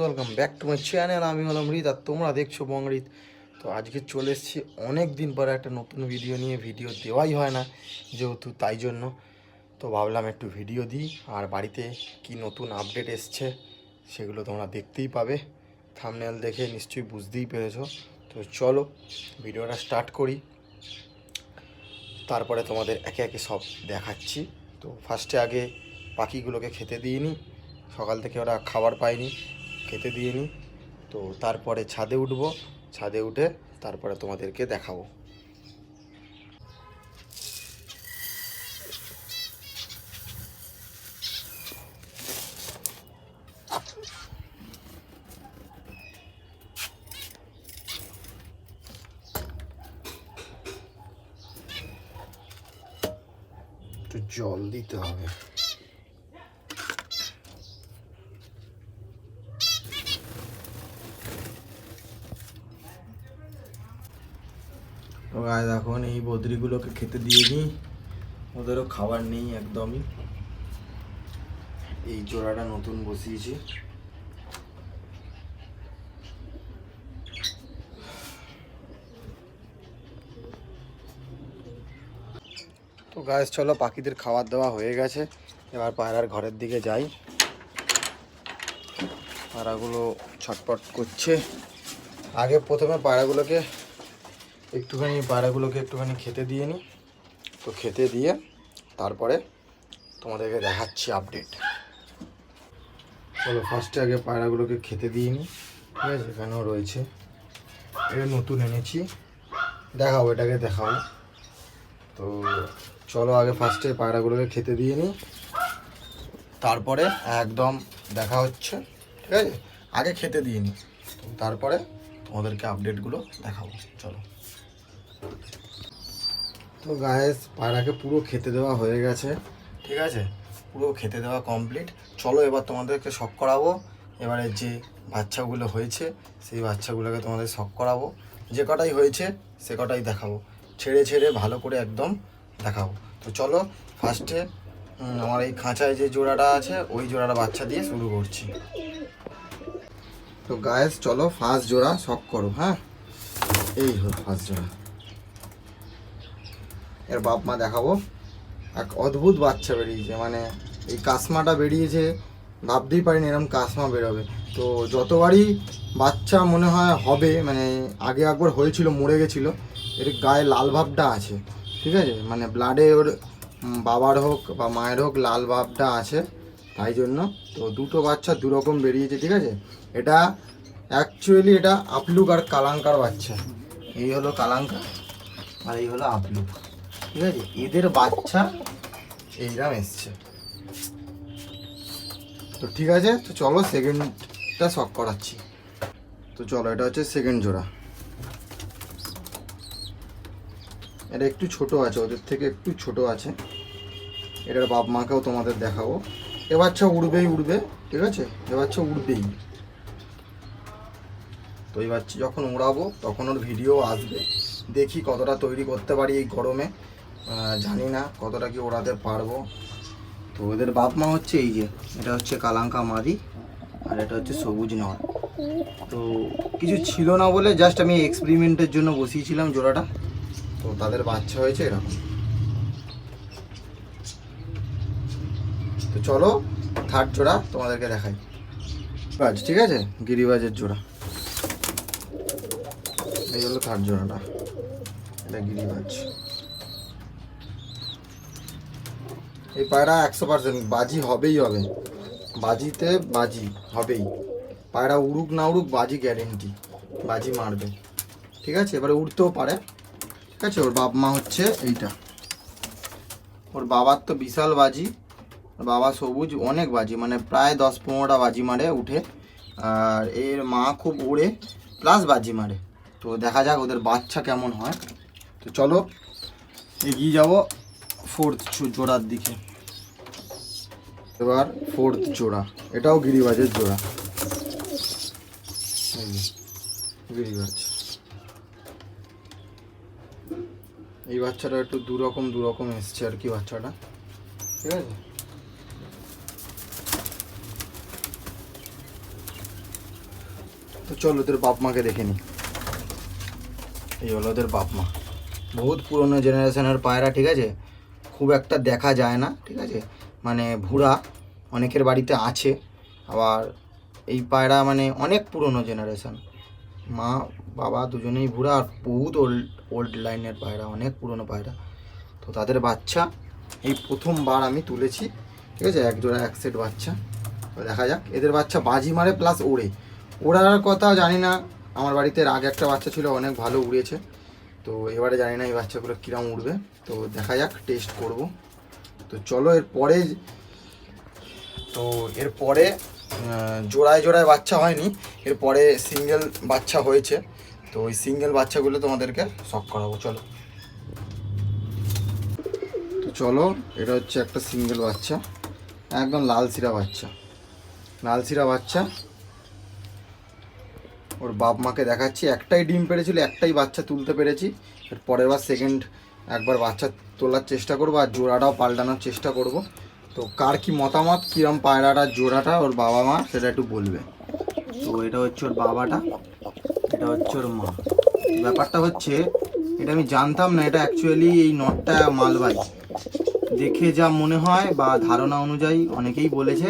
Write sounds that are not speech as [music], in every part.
Welcome back to my channel আমি হলাম রিত আর তোমরা দেখছ বংরিত তো আজকে চলে এসেছি অনেক দিন পরে একটা নতুন ভিডিও নিয়ে। ভিডিও দেওয়াই হয় না যেহেতু তাই জন্য। তো ভাবলাম একটু ভিডিও দিই। আর বাড়িতে কি নতুন আপডেট এসছে সেগুলো তোমরা দেখতেই পাবে। থামনেল দেখে নিশ্চয়ই বুঝতেই পেরেছ। তো চলো ভিডিওটা স্টার্ট করি। তারপরে তোমাদের একে একে সব দেখাচ্ছি। তো ফার্স্টে আগে পাখিগুলোকে খেতে দিইনি। সকাল থেকে ওরা খাবার পায়নি। খেতে দিয়ে নিই। তো তারপরে ছাদে উঠবো। ছাদে উঠে তারপরে তোমাদেরকে দেখাবো। জল দিতে হবে। গায়ে এখন এই বদ্রিগুলোকে খেতে দিয়ে নিই ওদেরও খাবার নেই একদমই। এই জোড়াটা নতুন বসিয়েছি। তো গায়ে চলো পাখিদের খাবার দেওয়া হয়ে গেছে। এবার পায়রার ঘরের দিকে যাই। পায়রাগুলো ছটপট করছে। আগে প্রথমে পায়রাগুলোকে একটুখানি পায়রাগুলোকে একটুখানি খেতে দিয়ে নিই তো খেতে দিয়ে তারপরে তোমাদেরকে দেখাচ্ছি আপডেট চলো ফার্স্টে আগে পায়রাগুলোকে খেতে দিয়ে নিই ঠিক আছে, এখানেও রয়েছে। এটা নতুন এনেছি। দেখাবো এটাকে দেখাবো তো চলো আগে ফার্স্টে পায়রাগুলোকে খেতে দিয়ে নিই তারপরে একদম দেখা হচ্ছে। ঠিক আছে, আগে খেতে দিয়ে নিই তারপরে তোমাদেরকে আপডেটগুলো দেখাবো। চলো। তো গায়েস পায়রাকে পুরো খেতে দেওয়া হয়ে গেছে। ঠিক আছে? পুরো খেতে দেওয়া কমপ্লিট চলো এবার তোমাদেরকে শখ করাবো। এবারে যে বাচ্চাগুলো হয়েছে, সেই বাচ্চাগুলোকে তোমাদের শখ করাবো। যে কটাই হয়েছে, সে কটাই দেখাবো। ছেড়ে ছেড়ে ভালো করে একদম দেখাবো। তো চলো ফার্স্টে আমার এই খাঁচায় যে জোড়াটা আছে, ওই জোড়াটা বাচ্চা দিয়ে শুরু করছি। তো গায়েস চলো ফার্স্ট জোড়া শখ করো হ্যাঁ? এই হলো ফার্স্ট জোড়া। এর বাপ মা দেখাবো। এক অদ্ভুত বাচ্চা বেরিয়েছে মানে এই কাসমাটা বেরিয়েছে, ভাবতেই পারিনি এরকম কাসমা বেরোবে। তো যতবারই বাচ্চা মনে হয় হবে মানে আগে একবার হয়েছিল, মরে গেছিল, এর গায়ে লাল ভাবটা আছে, ঠিক আছে? মানে ব্লাডে ওর বাবার হোক বা মায়ের হোক লাল ভাবটা আছে। তাই জন্য তো দুটো বাচ্চা দুরকম বেরিয়েছে, ঠিক আছে? এটা অ্যাকচুয়ালি এটা আপলুক আর কালাঙ্কার বাচ্চা। এই হলো কালাঙ্কার আর এই হলো আপলুক ঠিক আছে? এদের বাচ্চা এইরাম এসছে। তো ঠিক আছে, তো চলো সেকেন্ডটা শখ করাচ্ছি। তো চলো, এটা হচ্ছে সেকেন্ড জোড়া। এটা একটু ছোট আছে, ওদের থেকে একটু ছোট আছে। এটার বাপ মাকেও তোমাদের দেখাবো। এ বাচ্চা উড়বেই উড়বে, ঠিক আছে? এ বাচ্চা উড়বেই। তো এই বাচ্চা যখন উড়াবো, তখন ওর ভিডিও আসবে। দেখি কতটা তৈরি করতে পারি এই গরমে। জানি না কতটা কি ওড়াতে পারব। তো ওদের বাপ মা হচ্ছে এই যে, এটা হচ্ছে কালাঙ্কা মাদি, আর এটা হচ্ছে সবুজ নর। তো কিছু ছিল না বলে জাস্ট আমি এক্সপেরিমেন্টের জন্য বসিয়েছিলাম জোড়াটা। তো তাদের বাচ্চা হয়েছে এরকম। চলো থার্ড জোড়া তোমাদেরকে দেখাই। বাজ, ঠিক আছে? গিরিবাজের জোড়া। এই হলো থার্ড জোড়াটা। এটা গিরিবাজ। এই পায়রা একশো পার্সেন্ট বাজি হবেই হবে। বাজিতে বাজি হবেই। পায়রা উড়ুক না উড়ুক, বাজি গ্যারেন্টি বাজি মারবে। ঠিক আছে? এবারে উড়তেও পারে। ঠিক আছে? ওর বাপ মা হচ্ছে এইটা। ওর বাবার তো বিশাল বাজি। বাবা সবুজ, অনেক বাজি মানে প্রায় দশ পনেরোটা বাজি মারে উঠে। আর এর মা খুব উড়ে প্লাস বাজি মারে। তো দেখা যাক ওদের বাচ্চা কেমন হয়। তো চলো, এগিয়ে যাব ফোর্থ জোড়ার দিকে। এবার ফোর্থ জোড়া। এটাও গিরিবাজের জোড়া। গিরিবাজ। এই বাচ্চাটা একটু দুরকম দুরকম এসছে আর কি বাচ্চাটা। ঠিক আছে? তো চলো ওদের বাপ মাকে দেখে নি। এই হলো ওদের বাপ মা। বহুত পুরনো জেনারেশনের পায়রা, ঠিক আছে? খুব একটা দেখা যায় না, ঠিক আছে? মানে ভুরা অনেকের বাড়িতে আছে, আবার এই পায়রা মানে অনেক পুরনো জেনারেশন মা, বাবা দুজনেই ভুরা আর বহুত ওল্ড ওল্ড লাইনের পায়রা, অনেক পুরনো পায়রা। তো তাদের বাচ্চা এই প্রথমবার আমি তুলেছি, ঠিক আছে? এক জোড়া, এক সেট বাচ্চা। দেখা যাক, এদের বাচ্চা বাজি মারে প্লাস ওড়ে। ওড়ার কথা জানি না। আমার বাড়িতে আগে একটা বাচ্চা ছিল, অনেক ভালো উড়েছে। তো এবারে জানি না এই বাচ্চাগুলো কীরকম উড়বে। তো দেখা যাক টেস্ট করব। তো চলো এরপরে তো এরপরে জোড়ায় জোড়ায় বাচ্চা হয়নি। এরপরে সিঙ্গেল বাচ্চা হয়েছে। তো ওই সিঙ্গেল বাচ্চাগুলো তোমাদেরকে শখ করাবো, চলো। তো চলো, এটা হচ্ছে একটা সিঙ্গেল বাচ্চা। একদম লাল সিরা বাচ্চা। লাল সিরা বাচ্চা। ওর বাপ মাকে দেখাচ্ছি। একটাই ডিম পেরেছিল, একটাই বাচ্চা তুলতে পেরেছি। এর পরের বার সেকেন্ড একবার বাচ্চা তোলার চেষ্টা করব আর জোড়াটাও পাল্টানোর চেষ্টা করব। তো কার কি মতামত, কিরম পায়রাটা, জোড়াটা ওর বাবা মা, সেটা একটু বলবে। তো এটা হচ্ছে ওর বাবাটা, এটা হচ্ছে ওর মা। ব্যাপারটা হচ্ছে, এটা আমি জানতাম না, এটা অ্যাকচুয়ালি এই নটটা মালবাই দেখে যা মনে হয় বা ধারণা অনুযায়ী অনেকেই বলেছে,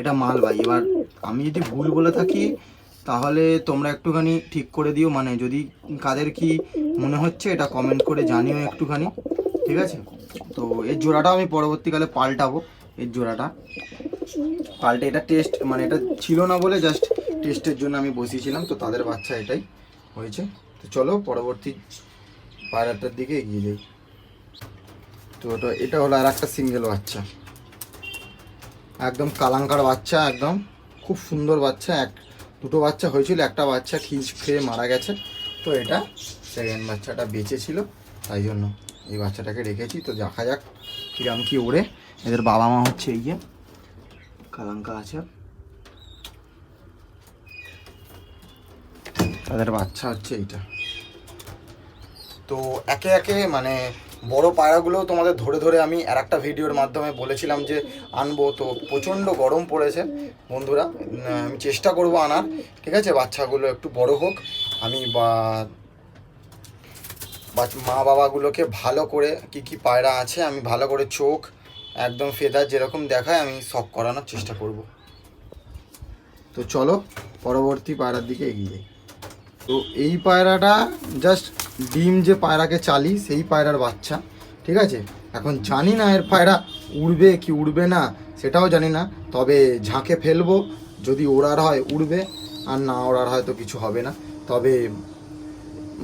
এটা মালবাই এবার আমি যদি ভুল বলে থাকি তাহলে তোমরা একটুখানি ঠিক করে দিও মানে যদি কাদের কি মনে হচ্ছে এটা কমেন্ট করে জানিও একটুখানি, ঠিক আছে? তো এর জোড়াটাও আমি পরবর্তীকালে পাল্টাবো, এর জোড়াটা। পাল্টে এটা টেস্ট মানে এটা ছিল না বলে জাস্ট টেস্টের জন্য আমি বসিয়েছিলাম, তো তাদের বাচ্চা এটাই হয়েছে। তো চলো পরবর্তী পায়রাটার দিকে এগিয়ে যাই। তো ওটা, এটা হলো আর একটা সিঙ্গেল বাচ্চা। একদম কালাঙ্কার বাচ্চা, একদম খুব সুন্দর বাচ্চা, এক দুটো বাচ্চা হয়েছিল, একটা বাচ্চা খিচ খেয়ে মারা গেছে। তো এটা সেকেন্ড বাচ্চাটা বেঁচে ছিল, তাই জন্য এই বাচ্চাটাকে রেখেছি। তো দেখা যাক কিরম কি ওড়ে। এদের বাবা মা হচ্ছে এই যে, কালাঙ্কা আছে। তাদের বাচ্চা হচ্ছে এইটা। তো একে একে মানে বড় পায়রাগুলো তোমাদের ধরে ধরে আমি আর একটা ভিডিওর মাধ্যমে বলেছিলাম যে আনব। তো প্রচণ্ড গরম পড়েছে, বন্ধুরা। আমি চেষ্টা করব আনার, ঠিক আছে? বাচ্চাগুলো একটু বড় হোক। আমি বা মা বাবাগুলোকে ভালো করে কি কি পায়রা আছে, আমি ভালো করে চোখ একদম ফেদার যেরকম দেখায়, আমি শখ করানোর চেষ্টা করব। তো চলো, পরবর্তী পায়রার দিকে এগিয়ে যাই। তো এই পায়রাটা জাস্ট ডিম যে পায়রাকে চালি, সেই পায়রার বাচ্চা, ঠিক আছে? এখন জানি না এর পায়রা উড়বে কি উড়বে না, সেটাও জানি না। তবে ঝাঁকে ফেলব, যদি ওড়ার হয় উড়বে, আর না ওড়ার হয় তো কিছু হবে না। তবে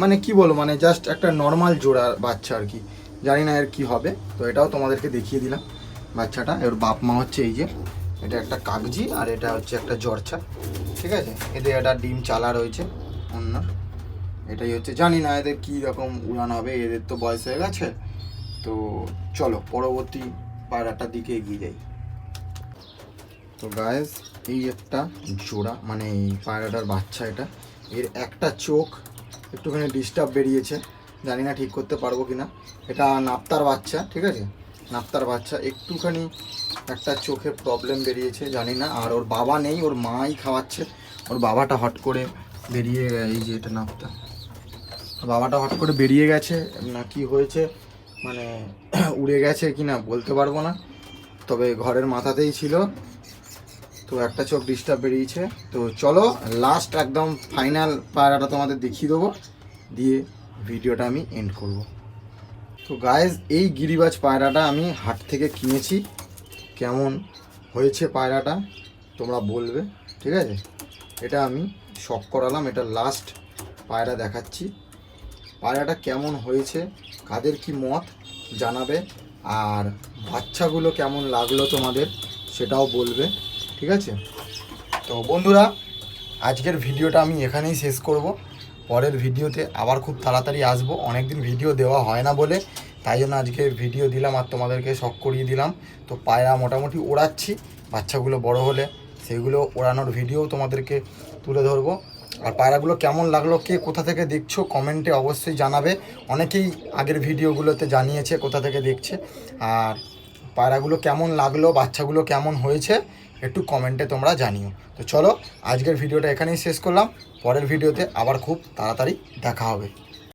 মানে কি বলব মানে জাস্ট একটা নর্মাল জোড়া বাচ্চা আর কি। জানি না এর কি হবে, তো এটাও তোমাদেরকে দেখিয়ে দিলাম বাচ্চাটা। এর বাপ মা হচ্ছে এই যে, এটা একটা কাগজি আর এটা হচ্ছে একটা জর্চা, ঠিক আছে? এদের একটা ডিম চালা রয়েছে অন্য এটাই হচ্ছে। জানি না এদের কী রকম উড়ান হবে, এদের তো বয়স হয়ে গেছে। তো চলো, পরবর্তী পায়রাটার দিকে এগিয়ে যাই। তো গায়েস এই একটা জোড়া মানে এই পায়রাটার বাচ্চা এটা। এর একটা চোখ একটুখানি ডিস্টার্ব বেরিয়েছে। জানি না ঠিক করতে পারব কি না এটা নাপ্তার বাচ্চা, ঠিক আছে? নাপ্তার বাচ্চা, একটুখানি একটা চোখে প্রবলেম বেরিয়েছে, জানি না। আর ওর বাবা নেই, ওর মাই খাওয়াচ্ছে। ওর বাবাটা হট করে বেরিয়ে এই যে এটা নাপ্তা। বাবাটা হট করে বেরিয়ে গেছে, না কি হয়েছে মানে [clears throat] উড়ে গেছে কি না বলতে পারব না। তবে ঘরের মাথাতেই ছিল। তো একটা চোখ ডিস্টার্ব বেরিয়েছে। তো চলো লাস্ট একদম ফাইনাল পায়রাটা তোমাদের দেখিয়ে দেবো। দিয়ে ভিডিওটা আমি এন্ড করব। তো গায়েজ এই গিরিবাজ পায়রাটা আমি হাট থেকে কিনেছি। কেমন হয়েছে পায়রাটা, তোমরা বলবে, ঠিক আছে? এটা আমি শখ করালাম। এটা লাস্ট পায়রা দেখাচ্ছি। পায়রাটা কেমন হয়েছে, কাদের কি মত জানাবে, আর বাচ্চাগুলো কেমন লাগল তোমাদের সেটাও বলবে, ঠিক আছে? তো বন্ধুরা, আজকের ভিডিওটা আমি এখানেই শেষ করব। পরের ভিডিওতে আবার খুব তাড়াতাড়ি আসব। অনেকদিন ভিডিও দেওয়া হয় না বলে, তাই জন্য আজকে ভিডিও দিলাম আর তোমাদেরকে শখ করিয়ে দিলাম। তো পায়রা মোটামুটি ওড়াচ্ছি, বাচ্চাগুলো বড় হলে সেগুলো ওড়ানোর ভিডিও তোমাদেরকে তুলে ধরবো। আর পায়রাগুলো কেমন লাগল, কে কোথা থেকে দেখছ, কমেন্টে অবশ্যই জানাবে। অনেকেই আগের ভিডিওগুলোতে জানিয়েছে কোথা থেকে দেখছে। আর পায়রাগুলো কেমন লাগল, বাচ্চাগুলো কেমন হয়েছে, একটু কমেন্টে তোমরা জানিও। তো চলো, আজকের ভিডিওটা এখানেই শেষ করলাম। পরের ভিডিওতে আবার খুব তাড়াতাড়ি দেখা হবে।